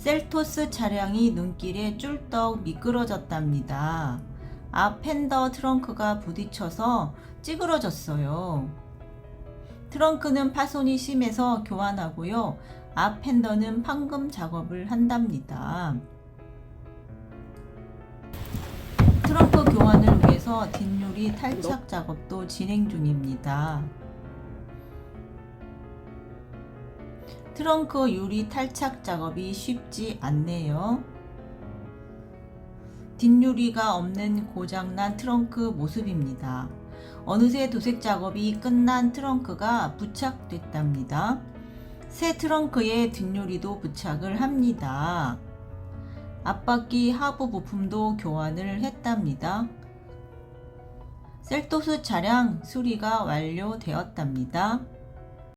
셀토스 차량이 눈길에 쫄떡 미끄러졌답니다. 앞 팬더 트렁크가 부딪혀서 찌그러졌어요. 트렁크는 파손이 심해서 교환하고요. 앞 팬더는 판금 작업을 한답니다. 트렁크 교환을 위해서 뒷유리 탈착 작업도 진행 중입니다. 트렁크 유리 탈착 작업이 쉽지 않네요. 뒷유리가 없는 고장난 트렁크 모습입니다. 어느새 도색 작업이 끝난 트렁크가 부착됐답니다. 새 트렁크에 뒷유리도 부착을 합니다. 앞바퀴 하부 부품도 교환을 했답니다. 셀토스 차량 수리가 완료되었답니다.